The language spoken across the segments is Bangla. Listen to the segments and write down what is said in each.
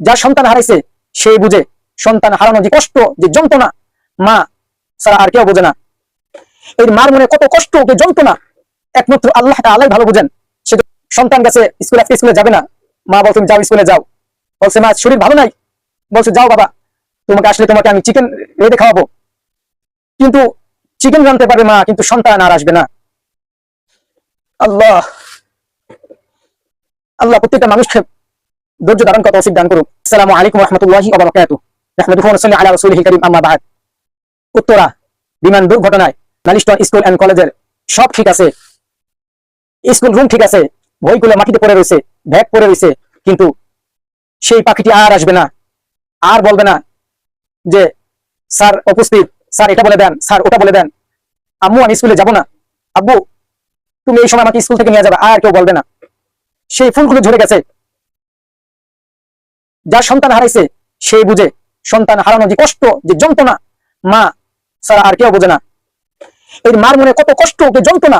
যার সন্তান হারাইছে, সেই বুঝে সন্তান হারানো যে কষ্ট, যে যন্ত্রণা, মা সারা আর কেউ বোঝে না। এই মার মনে কত কষ্ট, যে যন্ত্রণা, একমাত্র আল্লাহ আল্লাহ ভালো বুঝেন। সে সন্তান গেছে স্কুলে, আজকে স্কুলে যাবে না। মা বল তুমি যাও স্কুলে যাও। বলছে, মা, শরীর ভালো নাই। বলছে, যাও বাবা, তোমাকে আসলে তোমাকে আমি চিকেন রেঁধে খাওয়াবো। কিন্তু চিকেন জানতে পারবে মা, কিন্তু সন্তান আর আসবে না। আল্লাহ আল্লাহ প্রত্যেকটা মানুষকে ধৈর্য ধারণ করা তৌফিক দান করুন আসসালামু আলাইকুম রহমতুল্লাহি ওয়া বারাকাতুহু। নাহমাদুহু ওয়া নুসাল্লি আলা রাসূলিহি কারীম আম্মা বা'দ। উত্তরা, বিমান দুর্ঘটনায় নালিস্টন স্কুল এন্ড কলেজের সব ঠিক আছে। স্কুল রুম ঠিক আছে, বইগুলো মাটিতে পড়ে রয়েছে, ব্যাগ পড়ে রয়েছে, কিন্তু সেই পাখিটি আর আসবে না, আর বলবে না যে, স্যার, উপস্থিত, স্যার, এটা বলে দেন, স্যার, ওটা বলে দেন। আম্মু, আমি স্কুলে যাব না। আব্বু, তুমি এই সময় আমাকে স্কুল থেকে নিয়ে যাবে, আর কেউ বলবে না। সেই ফুলগুলো ঝরে গেছে যার সন্তান হারাইছে, সেই বুঝে সন্তান হারানো যে কষ্ট, যে যন্ত্রণা, মা সারা আর কেউ বোঝে না। এই মার মনে কত কষ্ট যে যন্ত্রণা,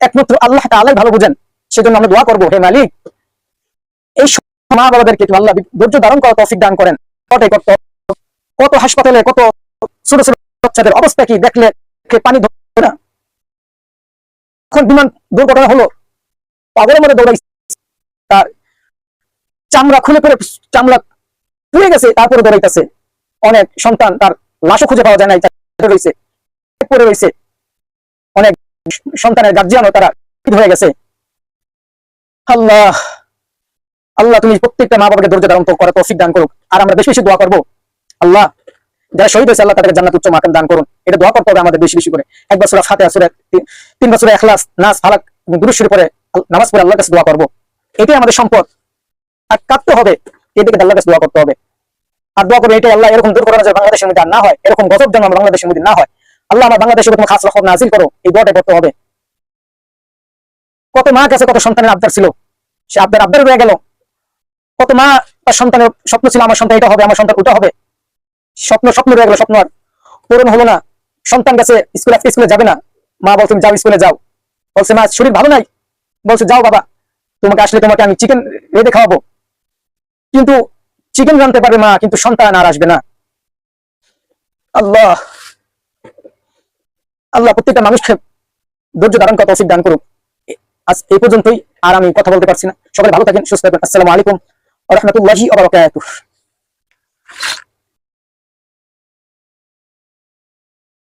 একমাত্র আল্লাহ আল্লাহ ভালো বুঝেন। সেজন্য আমরা দোয়া করব, হে মালিক, এই মা বাবাদেরকে আল্লাহ ধৈর্য ধারণ করা তৌফিক দান করেন। কটাই কত কত হাসপাতালে, কত ছোট ছোট বাচ্চাদের অবস্থা কি দেখলে দেখলে পানি ধরে না। এখন বিমান দুর্ঘটনা হলো, পাগলের মধ্যে দৌড়াই তার চামড়া খুলে পড়ে চামড়া পুড়ে গেছে, তারপরে দৌড়াইতেছে। অনেক সন্তান তার লাশও খুঁজে পাওয়া যায় নাই রয়েছে পড়ে রয়েছে। অনেক সন্তানের গার্জিয়ানও তারা হয়ে গেছে। আল্লাহ আল্লাহ তুমি প্রত্যেকটা মা বাবাকে ধৈর্য ধারণ করা তৌফিক দান করুক। আর আমরা বেশি বেশি দোয়া করব। আল্লাহ, যারা শহীদ হয়েছে, আল্লাহ তাদেরকে জান্নাত উচ্চ মাকাম দান করুন। এটা দোয়া করতে হবে আমাদের বেশি বেশি করে। এক বছর ফাতে আসরে তিন বছর এখলাস, নাস, ফালাক গুরুশ্বরী পরে নামাজ পড়ে আল্লাহর কাছে দোয়া করব। এটাই আমাদের সম্পদ। আর কাঁদতে হবে। এদিকে আল্লাহর কাছে দোয়া করতে হবে। আর দোয়া করবে এটাই আল্লাহ এরকম দুর্ঘটনা যেন বাংলাদেশের মধ্যে না হয়। এরকম গজব যেন বাংলাদেশের মধ্যে না হয়। আল্লাহ আমার বাংলাদেশের কোনো খাস রকম নাজিল করো এই দোয়াটা করতে হবে। কত মা কাছে কত সন্তানের আবদার ছিল। সে আবদার আবদার রয়ে গেল। কত মা তার সন্তানের স্বপ্ন ছিল, আমার সন্তান এটা হবে, আমার সন্তান ওটা হবে। স্বপ্ন স্বপ্ন রয়ে গেল, স্বপ্ন আর পূরণ হলো না। সন্তান গেছে, স্কুলে আজকে স্কুলে যাবে না। মা বল তুমি যাও, স্কুলে যাও। বলছে, মা, শরীর ভালো নাই? বলছে, যাও বাবা, তোমাকে আসলে তোমাকে আমি চিকেন রেঁধে খাওয়াবো। কিন্তু চিকেন জানতে পারবে মা, কিন্তু সন্তান আর আসবে না। আল্লাহ। আল্লাহ প্রত্যেকটা মানুষকে ধৈর্য ধারণ কথা উচিত দান করুক। আজ এই পর্যন্তই, আর আমি কথা বলতে পারছি না। সবাই ভালো থাকেন, সুস্থ থাকেন। আসসালামু আলাইকুম রহমতুল্লাহি